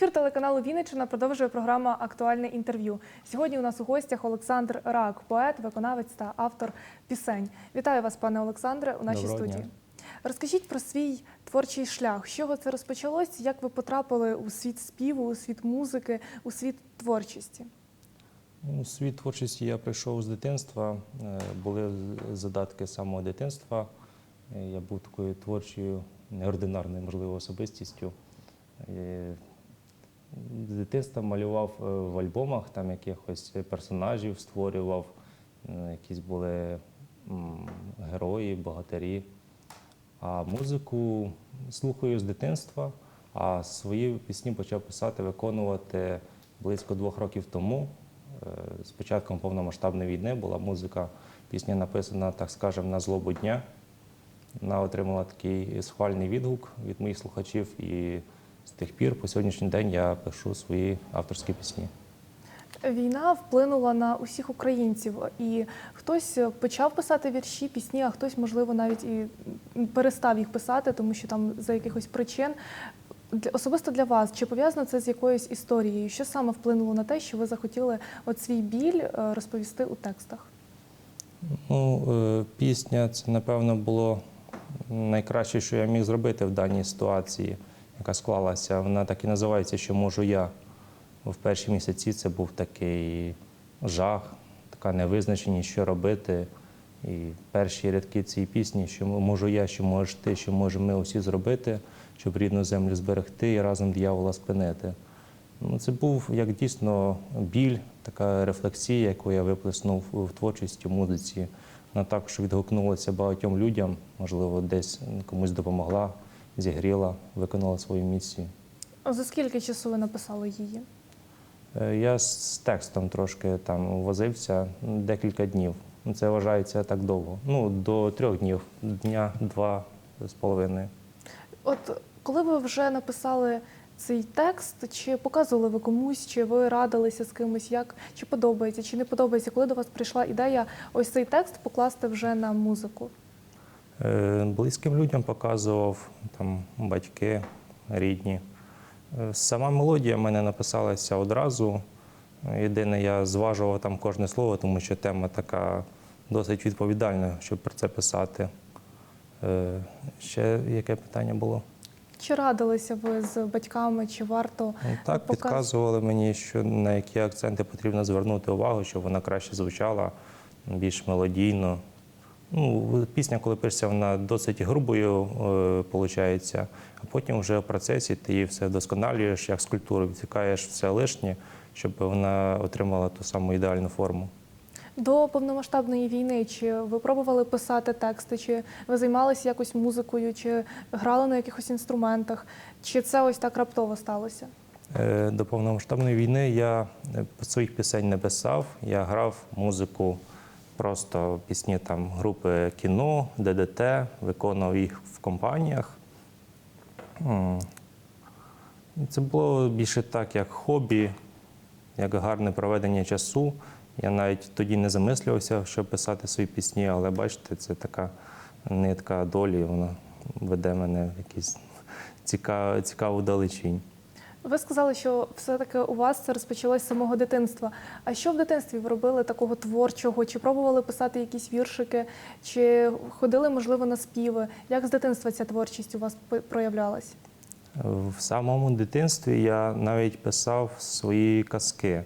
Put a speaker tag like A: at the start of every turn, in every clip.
A: Ефір телеканалу Вінниччина продовжує програма Актуальне інтерв'ю. Сьогодні у нас у гостях Олександр Рак, поет, виконавець та автор пісень. Вітаю вас, пане Олександре, у нашій
B: Доброго
A: студії.
B: дня.
A: Розкажіть про свій творчий шлях. З чого це розпочалось? Як ви потрапили у світ співу, у світ музики, у світ творчості?
B: У світ творчості я прийшов з дитинства. Е, Були задатки самого дитинства. Е, Я був такою творчою, неординарною, можливо, особистістю. З дитинства малював е, в альбомах там якихось персонажів, створював, якісь були герої, богатирі. А музику слухаю з дитинства, а свої пісні почав писати, виконувати близько двох років тому. Е, З початком повномасштабної війни була музика, пісня написана, так скажемо, на злобу дня. Вона отримала такий схвальний відгук від моїх слухачів, і з тих пір по сьогоднішній день я пишу свої авторські пісні.
A: Війна вплинула на усіх українців, і хтось почав писати вірші, пісні, а хтось, можливо, навіть і перестав їх писати, тому що там за якихось причин. Особисто для вас, чи пов'язано це з якоюсь історією? Що саме вплинуло на те, що ви захотіли от свій біль е, розповісти у текстах?
B: Ну, е, пісня це, напевно, було найкраще, що я міг зробити в даній ситуації, яка склалася. Вона так і називається Що можу я. В перші місяці це був такий жах, така невизначеність, що робити. І перші рядки цієї пісні, що можу я, що можеш ти, що можемо ми усі зробити, щоб рідну землю зберегти і разом диявола спинити. Ну, це був як дійсно біль, така рефлексія, яку я виплеснув в творчості, в музиці. Вона також відгукнулася багатьом людям, можливо, десь комусь допомогла, зігріла, виконала свою місію.
A: А За скільки часу ви написали її?
B: Е, Я з текстом трошки там возився декілька днів. Це вважається так довго. Ну, до трьох днів, дня, два з половиною.
A: От коли ви вже написали цей текст, чи показували ви комусь, чи ви радилися з кимось, як чи подобається, чи не подобається, коли до вас прийшла ідея ось цей текст покласти вже на музику?
B: Е, Близьким людям показував там батьки рідні. Е, Сама мелодія в мене написалася одразу. Єдине, я зважував там кожне слово, тому що тема така досить відповідальна, щоб про це писати. Е, Ще яке питання було?
A: Чи радилися ви з батьками, чи варто
B: Ну, Так,
A: показ-
B: підказували мені, що на які акценти потрібно звернути увагу, щоб вона краще звучала, більш мелодійно. Ну, пісня, коли пишеться, вона досить грубою виходить, а потім вже в процесі ти її все вдосконалюєш, як скульптуру, відсікаєш все лишнє, щоб вона отримала ту саму ідеальну форму.
A: до повномасштабної війни? Чи ви пробували писати тексти, чи ви займалися якось музикою, чи грали на якихось інструментах? Чи це ось так раптово сталося?
B: Е, До повномасштабної війни я е, своїх пісень не писав. Я грав музику, просто пісні там групи кіно, ДДТ, виконував їх в компаніях. Це було більше так, як хобі, як гарне проведення часу. Я навіть тоді не замислювався, щоб писати свої пісні, але бачите, це така нитка долі, вона веде мене в цікаву, цікаву далечінь.
A: Ви сказали, що все-таки у вас це розпочалось з самого дитинства. А що в дитинстві ви робили такого творчого? Чи пробували писати якісь віршики, чи ходили, можливо, на співи? Як з дитинства ця творчість у вас проявлялась?
B: В самому дитинстві я навіть писав свої казки.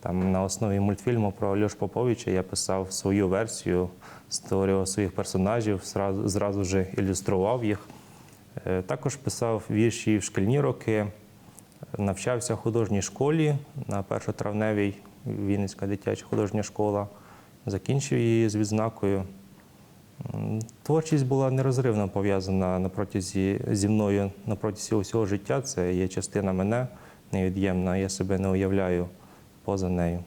B: Там на основі мультфільму про Альош Поповича я писав свою версію, створював своїх персонажів, зразу, зразу же ілюстрував їх. Е, Також писав вірші в шкільні роки, навчався в художній школі на першотравневій Вінницька дитяча художня школа. Закінчив її з відзнакою. Творчість була нерозривно пов'язана на зі мною на протязі усього життя. Це є частина мене невід'ємна. Я себе не уявляю поза нею.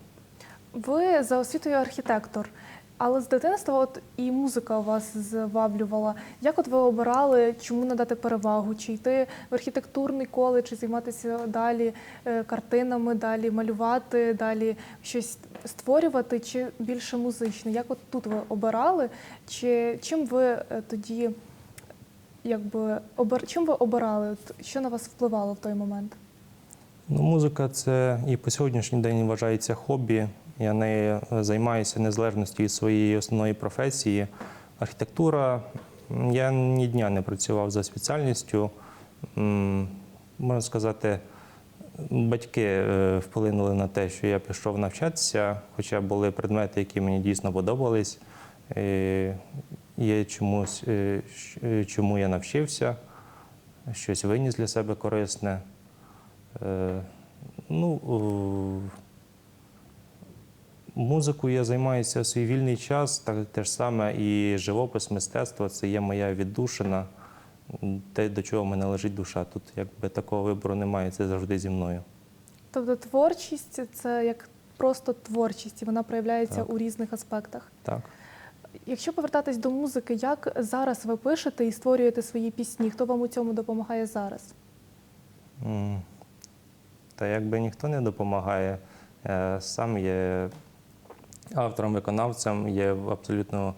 A: Ви за освітою архітектор, але з дитинства от і музика вас зваблювала. Як от ви обирали, чому надати перевагу? Чи йти в архітектурний коледж, чи займатися далі е, картинами, далі малювати, далі щось створювати, чи більше музичне? Як от тут ви обирали? Чи чим ви е, тоді якби обир... чим ви обирали? От Що на вас впливало в той момент?
B: Ну, музика це і по сьогоднішній день вважається хобі. Я нею займаюся незалежності від своєї основної професії. Архітектура. Я ні дня не працював за спеціальністю. Можна сказати, батьки е, вплинули на те, що я пішов навчатися, хоча були предмети, які мені дійсно подобались. Е, Є чомусь, е, чому я навчився, щось виніс для себе корисне. Ну, музикою я займаюся в свій вільний час, так те ж саме і живопис, мистецтво це є моя віддушина, те, до чого в мене лежить душа. Тут якби такого вибору немає, це завжди зі мною.
A: Тобто творчість це як просто творчість, і вона проявляється
B: Так.
A: у різних аспектах.
B: Так.
A: Якщо повертатись до музики, як зараз ви пишете і створюєте свої пісні? Хто вам у цьому допомагає зараз?
B: Та якби ніхто не допомагає, е, сам є автором, виконавцем, є абсолютно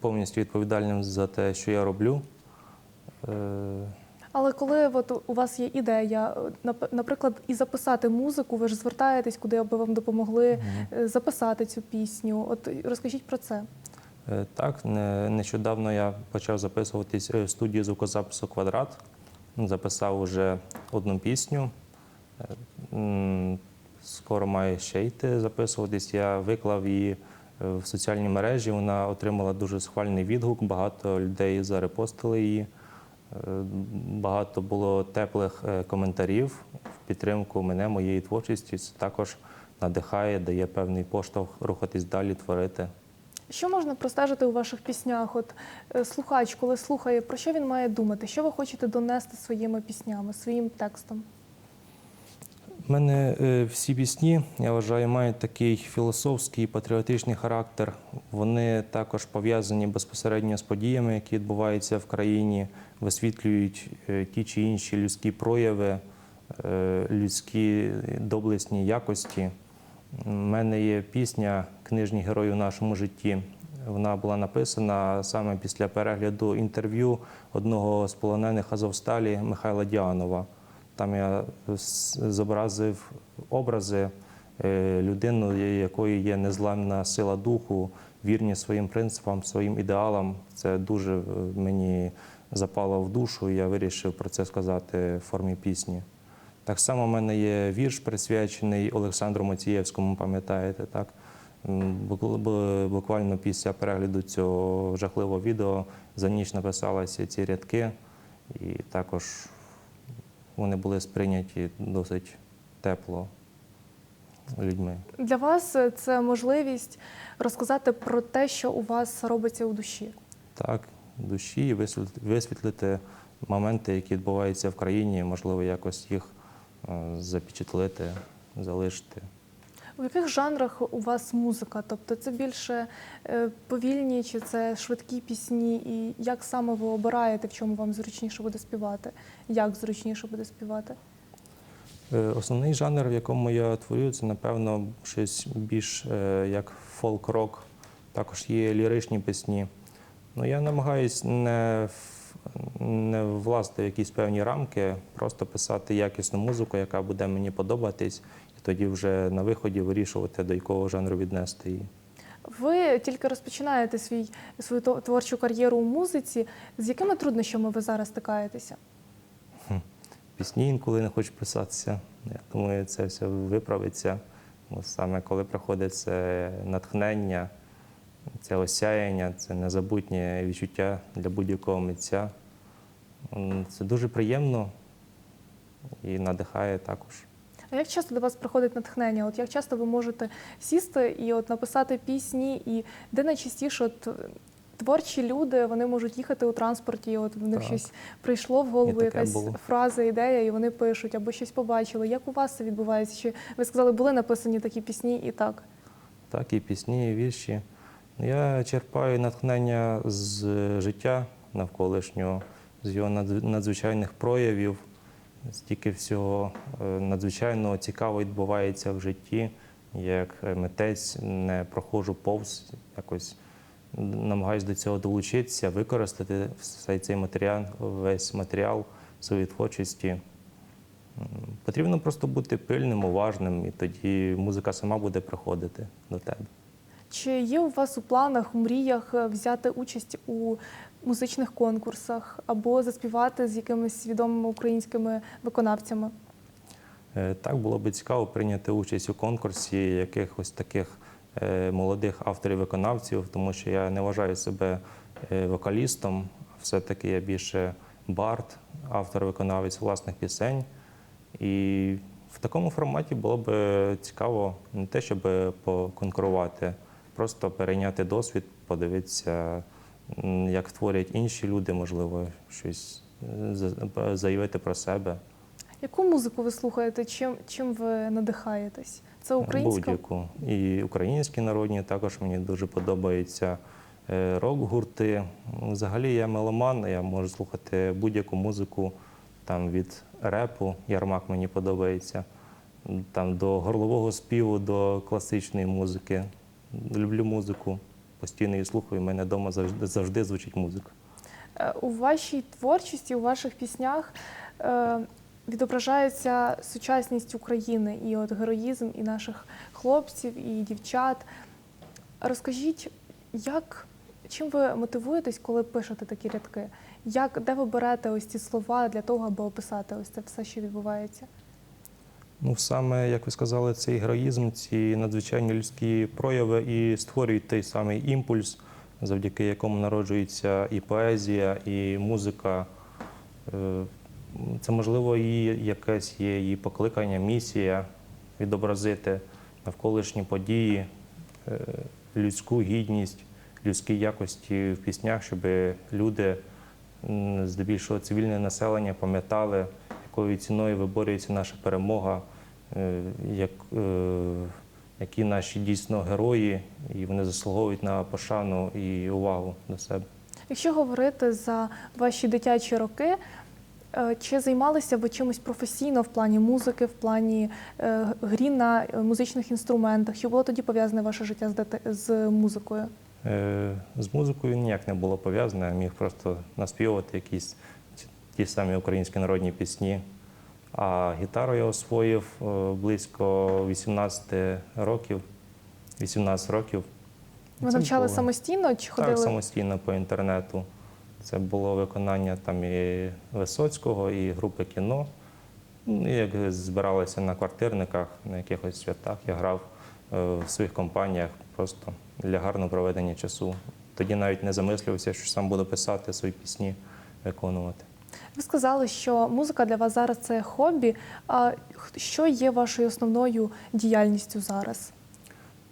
B: повністю відповідальним за те, що я роблю. Е,
A: Але коли от у вас є ідея, наприклад, і записати музику, ви ж звертаєтесь, куди аби вам допомогли е, записати цю пісню. От розкажіть про це.
B: Е, Так, нещодавно я почав записуватись в студії звукозапису Квадрат. Записав уже одну пісню. Скоро маю ще йти записуватись. Я виклав її е, в соціальні мережі. Вона отримала дуже схвальний відгук. Багато людей зарепостили її. Е, Багато було теплих е, коментарів в підтримку мене, моєї творчості. Це також надихає, дає певний поштовх рухатись далі, творити.
A: Що можна простежити у ваших піснях? От слухач, коли слухає, про що він має думати? Що ви хочете донести своїми піснями, своїм текстом?
B: У мене е, всі пісні, я вважаю, мають такий філософський патріотичний характер. Вони також пов'язані безпосередньо з подіями, які відбуваються в країні, висвітлюють е, ті чи інші людські прояви, е, людські доблесні якості. У мене є пісня Книжні герої у нашому житті. Вона була написана саме після перегляду інтерв'ю одного з полонених Азовсталі Михайла Діанова. Там я зобразив образи е, людини, якої є незламна сила духу, вірні своїм принципам, своїм ідеалам. Це дуже е, мені запало в душу. і Я вирішив про це сказати в формі пісні. Так само в мене є вірш, присвячений Олександру Мацієвському, пам'ятаєте, так? Буквально після перегляду цього жахливого відео за ніч написалися ці рядки, і також вони були сприйняті досить тепло людьми.
A: Для вас це можливість розказати про те, що у вас робиться у душі.
B: Так, душі і висвітлити моменти, які відбуваються в країні, можливо, якось їх е, запечатлити, залишити.
A: У яких жанрах у вас музика? Тобто це більше е, повільні чи це швидкі пісні? І як саме ви обираєте, в чому вам зручніше буде співати? Як зручніше буде співати?
B: Е, Основний жанр, в якому я творю, це, напевно, щось більш е, як фолк-рок. Також є ліричні пісні. Ну, я намагаюсь не, не власти якісь певні рамки, просто писати якісну музику, яка буде мені подобатись, і тоді вже на виході вирішувати, до якого жанру віднести її.
A: Ви тільки розпочинаєте свій, свою творчу кар'єру у музиці. З якими труднощами ви зараз стикаєтеся?
B: Пісні інколи не хочуть писатися. Я думаю, це все виправиться. Бо саме коли приходить це натхнення, це осяяння, це незабутнє відчуття для будь-якого митця. Це дуже приємно і надихає також.
A: А як часто до вас приходить натхнення? От як часто ви можете сісти і от написати пісні, і де найчастіше от е, творчі люди вони можуть їхати у транспорті, і от в них
B: Так.
A: щось прийшло в голову, якась
B: було.
A: фраза, ідея, і вони пишуть або щось побачили. Як у вас це відбувається? Чи ви сказали, були написані такі пісні і так?
B: Так, і пісні, і вірші. Я черпаю натхнення з життя навколишнього, з його надзвичайних проявів, стільки всього е, надзвичайного цікавого відбувається в житті. Як митець не проходжу повз, якось намагаюся до цього долучитися, використати все цей матеріал, весь матеріал в своїй творчості. Потрібно просто бути пильним, уважним, і тоді музика сама буде приходити до тебе.
A: Чи є у вас у планах, у мріях е, взяти участь у музичних конкурсах або заспівати з якимись відомими українськими виконавцями?
B: Е, Так було б цікаво прийняти участь у конкурсі якихось таких е, молодих авторів-виконавців, тому що я не вважаю себе вокалістом, все-таки я більше бард, автор-виконавець власних пісень. І в такому форматі було б цікаво не те, щоб поконкурувати, просто перейняти досвід, подивитися, як творять інші люди, можливо, щось е, заявити про себе.
A: Яку музику ви слухаєте? Чим, чим ви надихаєтесь? Це українська?
B: Будь-яку. І українські народні також мені дуже подобаються е, рок-гурти. Взагалі я меломан, я можу слухати будь-яку музику там від репу, Ярмак мені подобається, там до горлового співу, до класичної музики. Люблю музику, постійно її слухаю. У мене вдома завжди, завжди звучить музика.
A: Е, У вашій творчості, у ваших піснях е, відображається сучасність України і от героїзм і наших хлопців, і дівчат. Розкажіть, як, чим ви мотивуєтесь, коли пишете такі рядки? Як, де ви берете ось ці слова для того, аби описати ось це все, що відбувається?
B: Ну, саме, як ви сказали, цей героїзм, ці надзвичайні людські прояви і створюють той самий імпульс, завдяки якому народжується і поезія, і музика. Е, Це, можливо, і якесь є її покликання, місія відобразити навколишні події, е, людську гідність, людські якості в піснях, щоб люди, здебільшого цивільне населення, пам'ятали, якою ціною виборюється наша перемога, е, як, е, які наші дійсно герої, і вони заслуговують на пошану і увагу до себе.
A: Якщо говорити за ваші дитячі роки, е, чи займалися ви чимось професійно в плані музики, в плані грі на музичних інструментах? Що було тоді пов'язане ваше життя з, дити- з музикою?
B: З музикою ніяк не було пов'язане, міг просто наспівати якісь ті- самі українські народні пісні. А гітару я освоїв е, близько 18 років. 18 років.
A: Ви
B: Це
A: навчали
B: було-
A: самостійно чи ходили?
B: Так, самостійно по інтернету. Це було виконання там і Висоцького, і групи кіно. Ну, і Як збиралися на квартирниках, на якихось святах, я грав е, в своїх компаніях просто для гарного проведення часу. Тоді навіть не замислювався, що сам буду писати свої пісні, виконувати.
A: Ви сказали, що музика для вас зараз це хобі. А що є вашою основною діяльністю зараз?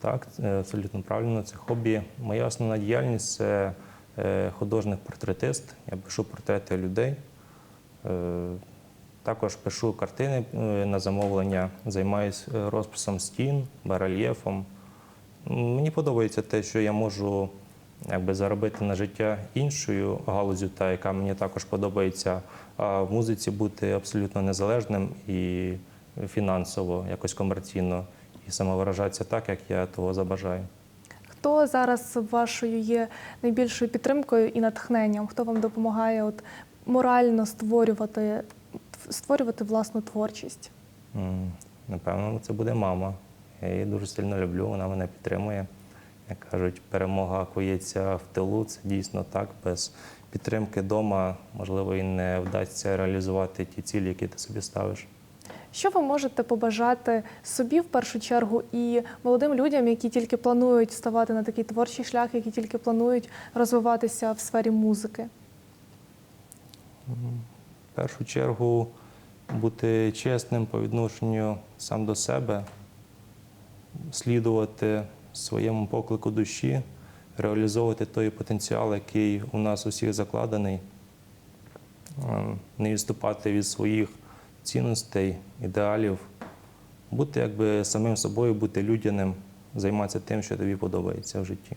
B: Так, абсолютно правильно. Це хобі. Моя основна діяльність це е, художник-портретист. Я пишу портрети людей. Е, Також пишу картини е, на замовлення, займаюся розписом стін, барельєфом. Мені подобається те, що я можу якби, заробити на життя іншою галузю, та яка мені також подобається, а в музиці бути абсолютно незалежним і фінансово, якось комерційно, і самовиражатися так, як я того забажаю.
A: Хто зараз вашою є найбільшою підтримкою і натхненням? Хто вам допомагає от морально створювати, створювати власну творчість?
B: Напевно, це буде мама. Я її дуже сильно люблю, вона мене підтримує. Як кажуть, перемога коїться в тилу. Це дійсно так. Без підтримки вдома, можливо, і не вдасться реалізувати ті цілі, які ти собі ставиш.
A: Що ви можете побажати собі в першу чергу і молодим людям, які тільки планують ставати на такий творчий шлях, які тільки планують розвиватися в сфері музики?
B: В першу чергу бути чесним по відношенню сам до себе, слідувати своєму поклику душі, реалізовувати той потенціал, який у нас усіх закладений, Ем, не відступати від своїх цінностей, ідеалів, бути якби самим собою, бути людяним, займатися тим, що тобі подобається в житті.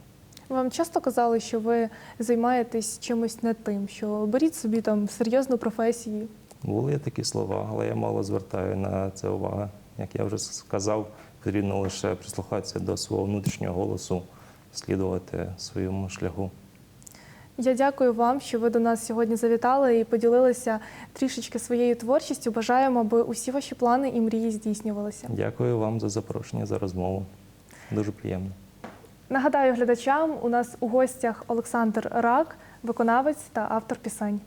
A: Вам часто казали, що ви займаєтесь чимось не тим, що беріть собі там серйозну професію.
B: Були такі слова, але я мало звертаю на це увагу. Як я вже сказав, потрібно лише прислухатися до свого внутрішнього голосу, слідувати своєму шляху.
A: Я дякую вам, що ви до нас сьогодні завітали і поділилися трішечки своєю творчістю. Бажаємо, аби усі ваші плани і мрії здійснювалися.
B: Дякую вам за запрошення, за розмову. Дуже приємно.
A: Нагадаю глядачам, у нас у гостях Олександр Рак, виконавець та автор пісень.